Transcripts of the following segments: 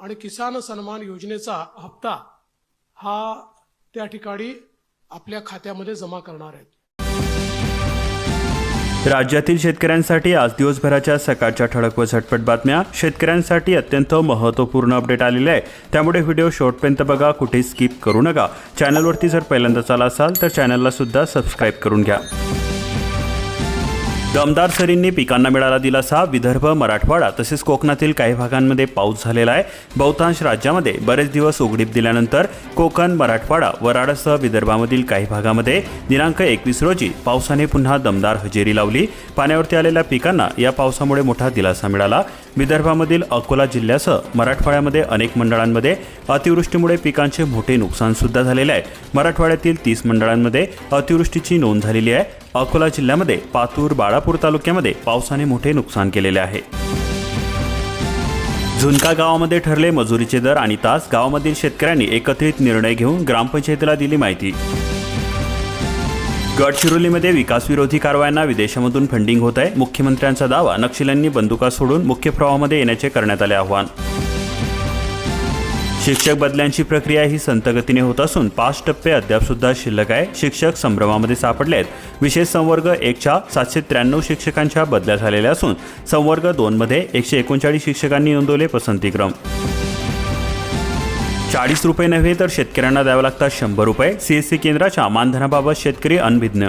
आणि किसान सन्मान योजनेचा हप्ता हा त्या ठिकाणी आपल्या खात्यामध्ये जमा करणार आहेत. राज्यातील शेतकऱ्यांसाठी आज दिवसभराच्या सकाळच्या ठळक व झटपट बातम्या. शेतकऱ्यांसाठी अत्यंत महत्त्वपूर्ण अपडेट आलेले आहे. त्यामुळे व्हिडिओ शॉर्टपर्यंत बघा कुठे स्किप करू नका. चॅनलवरती जर पहिल्यांदाच आला असाल तर चॅनलला सुद्धा सबस्क्राईब करून घ्या. दमदार सरींनी पिकांना मिळाला दिलासा. विदर्भ मराठवाडा तसेच कोकणातील काही भागांमध्ये पाऊस झालेला आहे. बहुतांश राज्यामध्ये बरेच दिवस उघडीप दिल्यानंतर कोकण मराठवाडा वराडासह विदर्भामधील काही भागामध्ये दिनांक एकवीस रोजी पावसाने पुन्हा दमदार हजेरी लावली. पाण्यावरती आलेल्या पिकांना या पावसामुळे मोठा दिलासा मिळाला. विदर्भामधील अकोला जिल्ह्यासह मराठवाड्यामध्ये अनेक मंडळांमध्ये अतिवृष्टीमुळे पिकांचे मोठे नुकसान सुद्धा झालेले आहे. मराठवाड्यातील तीस मंडळांमध्ये अतिवृष्टीची नोंद झालेली आहे. अकोला जिल्ह्यामध्ये पातूर बाळापूर तालुक्यामध्ये पावसाने मोठे नुकसान केलेले आहे. झुनका गावामध्ये ठरले मजुरीचे दर आणि तास गावामधील शेतकऱ्यांनी एकत्रित निर्णय घेऊन ग्रामपंचायतीला दिली माहिती. गडचिरोलीमध्ये विकासविरोधी कारवायांना विदेशामधून फंडिंग होत आहे. मुख्यमंत्र्यांचा दावा नक्षल्यांनी बंदुका सोडून मुख्य प्रवाहामध्ये येण्याचे करण्यात आले आव्हान. शिक्षक बदल्यांची प्रक्रिया ही संतगतीने होत असून पाच टप्पे अद्याप सुद्धा शिल्लक आहे. शिक्षक संभ्रमामध्ये सापडले आहेत विशेष संवर्ग एकच्या सातशे त्र्याण्णव शिक्षकांच्या बदल्या झालेल्या असून संवर्ग दोनमध्ये एकशे एकोणचाळीस शिक्षकांनी नोंदवले पसंतीक्रम चाळीस रुपये नव्हे तर शेतकऱ्यांना द्यावं लागतात शंभर रुपये. सीएससी केंद्राच्या मानधनाबाबत शेतकरी अनभिज्ञ.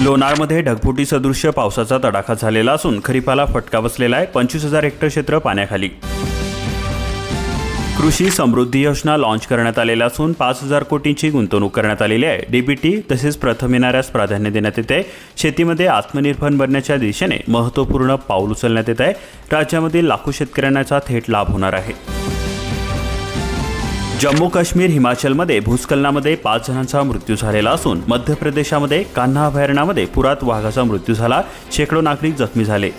लोणारमध्ये ढगफुटी सदृश्य पावसाचा तडाखा झालेला असून खरीपाला फटका बसलेला आहे. पंचवीस हजार हेक्टर क्षेत्र पाण्याखाली. कृषी समृद्धी योजना लॉन्च करण्यात आलेल्या असून पाच हजार कोटींची गुंतवणूक करण्यात आलेली आहे. डीबीटी तसेच प्रथम येणाऱ्यास प्राधान्य देण्यात येते. शेतीमध्ये आत्मनिर्भर बनण्याच्या दिशेने महत्त्वपूर्ण पाऊल उचलण्यात येत आहे. राज्यामधील लाखो शेतकऱ्यांचा थेट लाभ होणार आहे. जम्मू काश्मीर हिमाचलमध्ये भूस्खलनामध्ये पाच जणांचा मृत्यू झालेला असून मध्य प्रदेशामध्ये कान्हा अभयारण्यामध्ये पुरात वाघाचा मृत्यू झाला. शेकडो नागरिक जखमी झाले.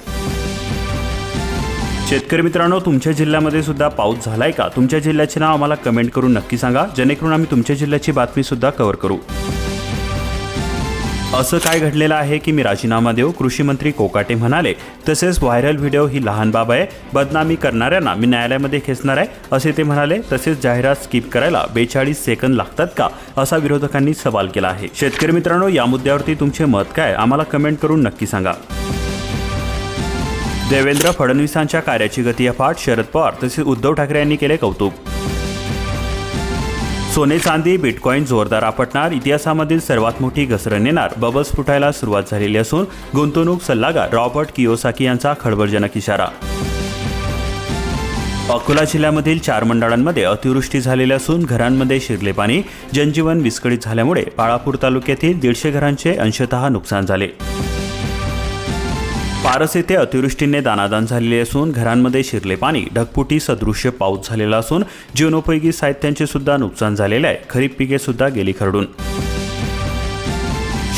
शेतकरी मित्रांनो तुमच्या जिल्ह्यामध्ये सुद्धा पाऊस झालाय का? तुमच्या जिल्ह्याचे नाव आम्हाला कमेंट करून नक्की सांगा. जेणेकरून आम्ही तुमच्या जिल्ह्याची बातमी सुद्धा कव्हर करू. असं काय घडलेलं आहे की मी राजीनामा देऊ? कृषी मंत्री कोकाटे म्हणाले तसेच व्हायरल व्हिडिओ ही लहान बाब आहे. बदनामी करणाऱ्यांना मी न्यायालयामध्ये खेचणार आहे. असे ते म्हणाले तसेच जाहिरात स्किप करायला बेचाळीस सेकंद लागतात का? असा विरोधकांनी सवाल केला आहे. शेतकरी मित्रांनो या मुद्द्यावरती तुमचे मत काय? आम्हाला कमेंट करून नक्की सांगा. देवेंद्र फडणवीसांच्या कार्याची गती अफाट शरद पवार तसेच उद्धव ठाकरे यांनी केले कौतुक. सोने चांदी बिटकॉईन जोरदार आपटणार. इतिहासामधील सर्वात मोठी घसरण येणार बबल्स फुटायला सुरुवात झालेली असून गुंतवणूक सल्लागार रॉबर्ट कियोसाकी यांचा खळबळजनक इशारा. अकोला जिल्ह्यामधील चार मंडळांमध्ये अतिवृष्टी झालेली असून घरांमध्ये शिरले पाणी जनजीवन विस्कळीत झाल्यामुळे बाळापूर तालुक्यातील दीडशे घरांचे अंशतः नुकसान झाले. पारस येथे अतिवृष्टीने दानादान झालेले असून घरांमध्ये शिरले पाणी ढगपुटी सदृश्य पाऊस झालेला असून जीवनोपयोगी साहित्यांचे सुद्धा नुकसान झालेले आहे. खरीप पिके सुद्धा गेली खरडून.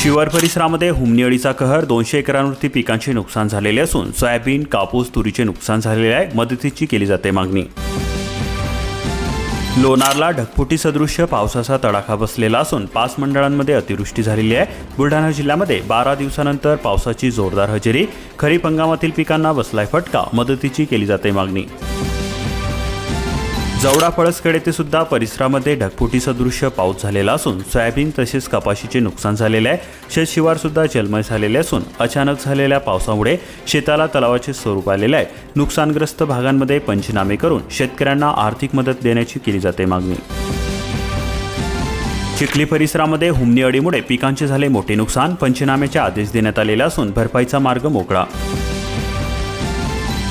शिवार परिसरामध्ये हुमणी अळीचा कहर दोनशे एकरांवरती पिकांचे नुकसान झालेले असून सोयाबीन कापूस तुरीचे नुकसान झालेले आहे. मदतीची केली जाते मागणी. लोणारला ढगफुटी सदृश्य पावसाचा तडाखा बसलेला असून पाच मंडळांमध्ये अतिवृष्टी झालेली आहे. बुलढाणा जिल्ह्यामध्ये बारा दिवसानंतर पावसाची जोरदार हजेरी. खरीप हंगामातील पिकांना बसलाय फटका. मदतीची केली जाते मागणी. जवडा पळसखेड येथे सुद्धा परिसरामध्ये ढगफुटी सदृश्य पाऊस झालेला असून सोयाबीन तसेच कपाशीचे नुकसान झालेले आहे. शेतशिवार सुद्धा जलमय झालेले असून अचानक झालेल्या पावसामुळे शेताला तलावाचे स्वरूप आलेले आहे. नुकसानग्रस्त भागांमध्ये पंचनामे करून शेतकऱ्यांना आर्थिक मदत देण्याची केली जाते मागणी. चिखली परिसरामध्ये हुमनी अडीमुळे पिकांचे झाले मोठे नुकसान पंचनाम्याचे आदेश देण्यात आलेले असून भरपाईचा मार्ग मोकळा.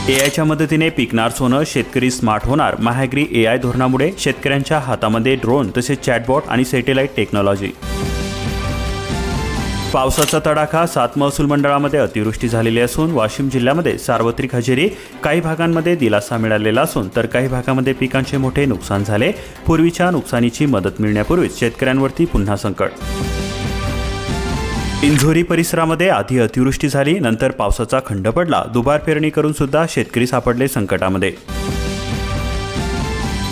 एआयच्या मदतीने पिकणार सोनं शेतकरी स्मार्ट होणार महाग्री एआय धोरणामुळे शेतकऱ्यांच्या हातामध्ये ड्रोन तसेच चॅटबॉट आणि सॅटेलाइट टेक्नॉलॉजी. पावसाचा तडाखा सात महसूल मंडळामध्ये अतिवृष्टी झालेली असून वाशिम जिल्ह्यामध्ये सार्वत्रिक हजेरी काही भागांमध्ये दिलासा मिळालेला असून तर काही भागामध्ये पिकांचे मोठे नुकसान झाले. पूर्वीच्या नुकसानीची मदत मिळण्यापूर्वीच शेतकऱ्यांवरती पुन्हा संकट. इंझोरी परिसरामध्ये आधी अतिवृष्टी झाली नंतर पावसाचा खंड पडला. दुबार पेरणी करून सुद्धा शेतकरी सापडले संकटामध्ये.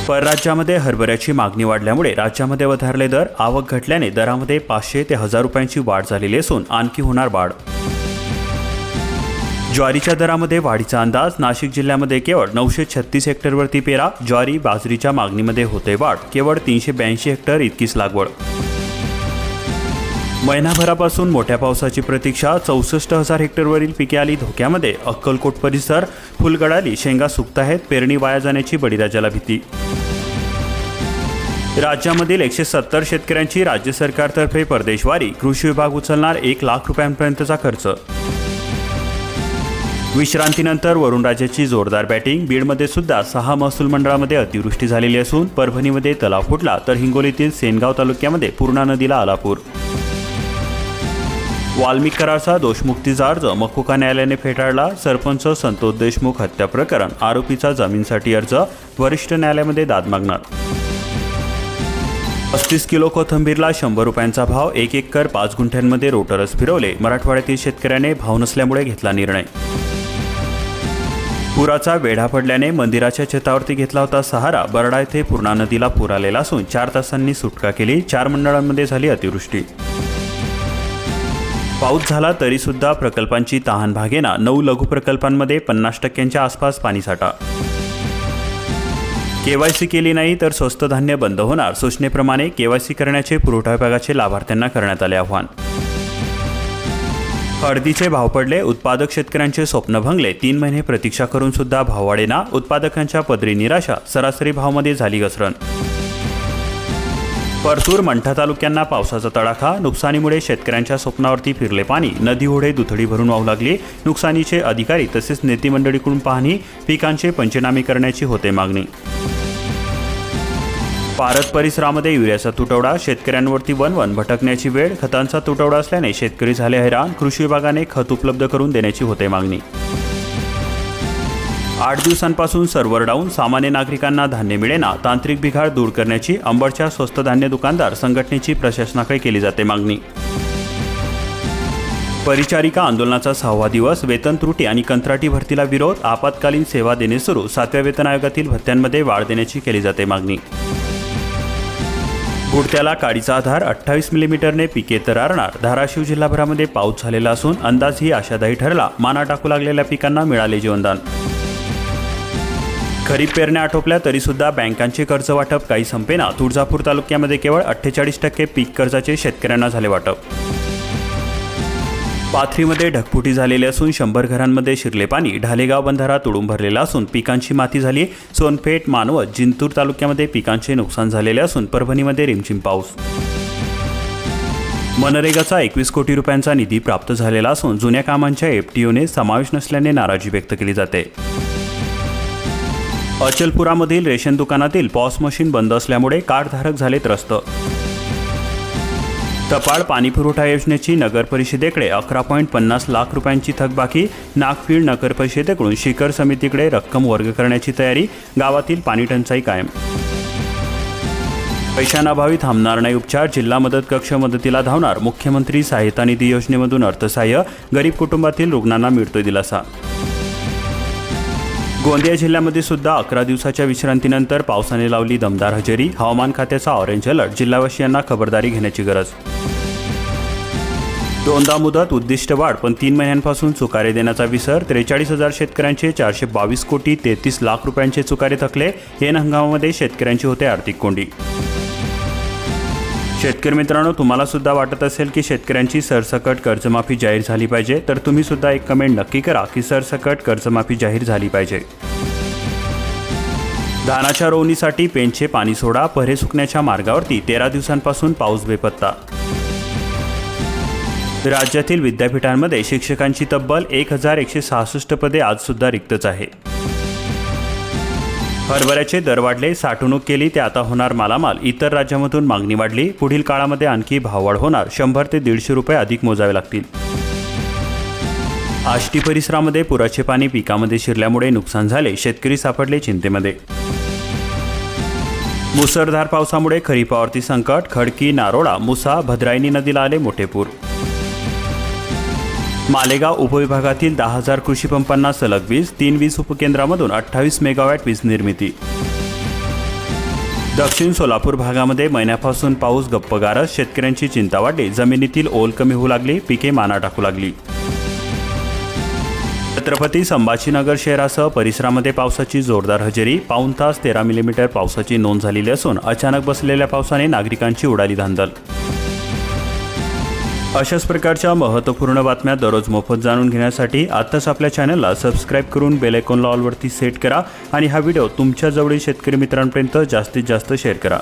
परराज्यामध्ये हरभऱ्याची मागणी वाढल्यामुळे राज्यामध्ये वधारले दर. आवक घटल्याने दरामध्ये पाचशे ते हजार रुपयांची वाढ झालेली असून आणखी होणार वाढ. ज्वारीच्या दरामध्ये वाढीचा अंदाज. नाशिक जिल्ह्यामध्ये केवळ नऊशे छत्तीस हेक्टरवरती पेरा. ज्वारी बाजरीच्या मागणीमध्ये होते वाढ. केवळ तीनशे ब्याऐंशी हेक्टर इतकीच लागवड. महिनाभरापासून मोठ्या पावसाची प्रतीक्षा चौसष्ट हजार हेक्टरवरील पिके आली धोक्यामध्ये. अक्कलकोट परिसर फुलगडाली शेंगा सुकत आहेत पेरणी वाया जाण्याची बळीराजाला भीती राज्यामधील एकशे सत्तर शेतकऱ्यांची राज्य सरकारतर्फे परदेशवारी कृषी विभाग उचलणार एक लाख रुपयांपर्यंतचा खर्च. विश्रांतीनंतर वरुणराजाची जोरदार बॅटिंग. बीडमध्ये सुद्धा सहा महसूल मंडळामध्ये अतिवृष्टी झालेली असून परभणीमध्ये तलाव फुटला तर हिंगोलीतील सेनगाव तालुक्यामध्ये पूर्णा नदीला आला पूर वाल्मिक दोषमुक्तीचा अर्ज मकोका न्यायालयाने फेटाळला. सरपंच संतोष देशमुख हत्या प्रकरण. आरोपीचा जामीनसाठी अर्ज. वरिष्ठ न्यायालयामध्ये दाद मागणार. पस्तीस किलो कोथंबीरला शंभर रुपयांचा भाव. एक एकर पाच गुंठ्यांमध्ये रोटरस फिरवले. मराठवाड्यातील शेतकऱ्याने भाव नसल्यामुळे घेतला निर्णय. पुराचा वेढा पडल्याने मंदिराच्या छतावरती घेतला होता सहारा. बरडा येथे पूर्णा नदीला पूर आलेला असून चार तासांनी सुटका केली. चार मंडळांमध्ये झाली अतिवृष्टी. पाऊस झाला तरी सुद्धा प्रकल्पांची तहान भागेना नऊ लघु प्रकल्पांमध्ये पन्नास टक्क्यांच्या आसपास पाणीसाठा केवायसी केली नाही तर स्वस्त धान्य बंद होणार सूचनेप्रमाणे केवायसी करण्याचे पुरवठा विभागाचे लाभार्थ्यांना करण्यात आले आव्हान. हळदीचे भाव पडले उत्पादक शेतकऱ्यांचे स्वप्न भंगले तीन महिने प्रतीक्षा करून सुद्धा भाव वाढेना उत्पादकांच्या पदरी निराशा सरासरी भावमध्ये झाली घसरण. परतूर मंठा तालुक्यांना पावसाचा तडाखा नुकसानीमुळे शेतकऱ्यांच्या स्वप्नावरती फिरले पाणी नदी ओढे दुथडी भरून वाहू लागली. नुकसानीचे अधिकारी तसेच नेते मंडळीकडून पाहणी पिकांचे पंचनामे करण्याची होते मागणी. पारत परिसरामध्ये युरियाचा तुटवडा शेतकऱ्यांवरती वनवन भटकण्याची वेळ खतांचा तुटवडा असल्याने शेतकरी झाले हैराण कृषी विभागाने खत उपलब्ध करून देण्याची होते मागणी. आठ दिवसांपासून सर्व्हर डाऊन सामान्य नागरिकांना धान्य मिळेना तांत्रिक बिघाड दूर करण्याची अंबडच्या स्वस्त धान्य दुकानदार संघटनेची प्रशासनाकडे केली जाते मागणी. परिचारिका आंदोलनाचा सहावा दिवस वेतन त्रुटी आणि कंत्राटी भरतीला विरोध आपत्कालीन सेवा देणे सुरू सातव्या वेतन आयोगातील भत्त्यांमध्ये वाढ देण्याची केली जाते मागणी. गुडत्याला काडीचा आधार अठ्ठावीस मिलीमीटरने पिके तरारणार धाराशिव जिल्हाभरामध्ये पाऊस झालेला असून अंदाजही आशादायी ठरला माना टाकू लागलेल्या पिकांना मिळाले जीवनदान. खरीप पेरण्या आटोपल्या तरीसुद्धा बँकांचे कर्ज वाटप काही संपेना तुळजापूर तालुक्यामध्ये केवळ अठ्ठेचाळीस टक्के पीक कर्जाचे शेतकऱ्यांना झाले वाटप. पाथरीमध्ये ढगफुटी झालेली असून शंभर घरांमध्ये शिरले पाणी ढालेगाव बंधारा तुडून भरलेला असून पिकांची माती झाली सोनपेठ मानवत जिंतूर तालुक्यामध्ये पिकांचे नुकसान झालेले असून परभणीमध्ये रिमझिम पाऊस. मनरेगाचा एकवीस कोटी रुपयांचा निधी प्राप्त झालेला असून जुन्या कामांच्या एफटीओने समावेश नसल्याने नाराजी व्यक्त केली जाते. अचलपुरामधील रेशन दुकानातील पॉस मशीन बंद असल्यामुळे कार्डधारक झाले त्रस्त. टपाळ पाणीपुरवठा योजनेची नगर परिषदेकडे अकरा पॉईंट पन्नास लाख रुपयांची थकबाकी नागपीड नगर परिषदेकडून शिखर समितीकडे रक्कम वर्ग करण्याची तयारी गावातील पाणीटंचाई कायम. पैशांअभावी थांबणार नाही उपचार जिल्हा मदत कक्ष मदतीला धावणार मुख्यमंत्री सहायता निधी योजनेमधून अर्थसहाय्य गरीब कुटुंबातील रुग्णांना मिळतोय दिलासा. गोंदिया जिल्ह्यामध्ये सुद्धा अकरा दिवसाच्या विश्रांतीनंतर पावसाने लावली दमदार हजेरी. हवामान खात्याचा ऑरेंज अलर्ट जिल्हावासियांना खबरदारी घेण्याची गरज. दोनदा मुदत उद्दिष्ट वाढ पण तीन महिन्यांपासून चुकारे देण्याचा विसर. त्रेचाळीस हजार शेतकऱ्यांचे चारशे बावीस कोटी तेहतीस लाख रुपयांचे चुकारे थकले. हे हंगामामध्ये शेतकऱ्यांची होते आर्थिक कोंडी. शेतकरी मित्रांनो तुम्हाला सुद्धा वाटत असेल की शेतकऱ्यांची सरसकट कर्जमाफी जाहीर झाली पाहिजे तर तुम्ही सुद्धा एक कमेंट नक्की करा की सरसकट कर्जमाफी जाहीर झाली पाहिजे. धानाच्या रोवणीसाठी पेनचे पाणी सोडा परे सुकण्याच्या मार्गावरती तेरा दिवसांपासून पाऊस बेपत्ता. राज्यातील विद्यापीठांमध्ये शिक्षकांची तब्बल एक हजार एकशे सहासष्ट पदे आजसुद्धा रिक्तच आहे. हरभऱ्याचे दर वाढले साठवणूक केली ते आता होणार मालामाल. इतर राज्यामधून मागणी वाढली. पुढील काळामध्ये आणखी भाववाढ होणार. शंभर ते दीडशे रुपये अधिक मोजावे लागतील. आष्टी परिसरामध्ये पुराचे पाणी पिकामध्ये शिरल्यामुळे नुकसान झाले. शेतकरी सापडले चिंतेमध्ये. मुसळधार पावसामुळे खरीपावरती संकट खडकी नारोळा मुसा भद्रायणी नदीला आले मोठे पूर. मालेगाव उपविभागातील दहा हजार कृषी पंपांना सलग वीज तीन वीज उपकेंद्रामधून अठ्ठावीस मेगावॅट वीज निर्मिती. दक्षिण सोलापूर भागामध्ये महिन्यापासून पाऊस गप्पगारच शेतकऱ्यांची चिंता वाढली. जमिनीतील ओल कमी होऊ लागली पिके माना टाकू लागली. छत्रपती संभाजीनगर शहरासह परिसरामध्ये पावसाची जोरदार हजेरी. पाऊन तास तेरा मिलीमीटर पावसाची नोंद झालेली असून अचानक बसलेल्या पावसाने नागरिकांची उडाली धांदल. अशाच प्रकारच्या महत्त्वपूर्ण बातम्या दररोज मोफत जाणून घेण्यासाठी आत्ताच आपल्या चॅनलला सबस्क्राईब करून बेल ऑलवरती सेट करा आणि हा व्हिडिओ तुमच्या जवळील शेतकरी मित्रांपर्यंत जास्तीत जास्त शेअर करा.